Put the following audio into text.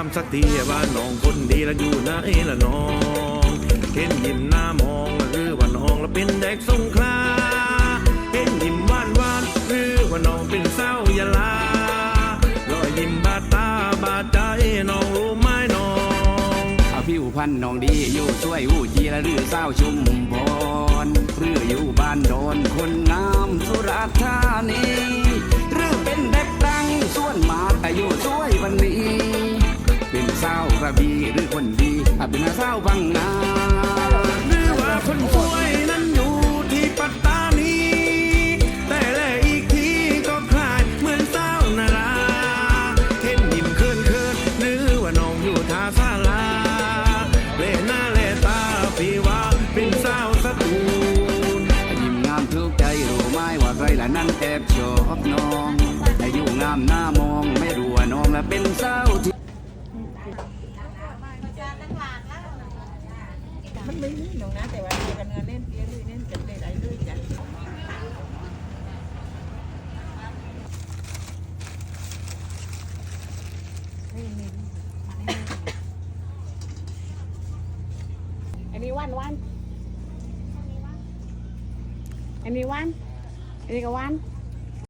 ามสักทีว่าน้องคนดีล้วอยู่ไหนละน้องเห็นยิ้มหน้ามองหรือว่าน้องล้วเป็นเด็กสงขลาเห็นยิ้มหวานหวานหรือว่าน้องเป็นสายะลารอยยิ้มบาดตาบาดใจน้องรู้ไหมน้องอาผิวพันน้องดีอยู่ช่วยหูจีละหรือเศร้าชุมพรหรืออยู่บ้านโดนคนงามสุราษฎร์ธานี สาวกระบี่หรือคนดีถ้าเป็นสาวบังนาหรือว่าคนสวยนั้นอยู่ที่ปัตตานีแต่แลอีกทีก็คลายเหมือนสาวนาราเห็นยิ้มเคินเคินหรือว่าน้องอยู่ท่าซาลาเลหน้าเลตาพี่ว่าเป็นสาวสตูลยิ้มงามทุกใจรู้ไหมว่าใครละนั้นแอบชอบน้องอายุงามหน้ามองไม่รู้ว่าน้องละเป็นสาว มันไม่มีหนูนะแต่ว่าเรียนกันเงินเล่นเรียนลุยเล่นกันเล่นอะไรลุยกันอันนี้วันวันอันนี้วันอันนี้ก็วัน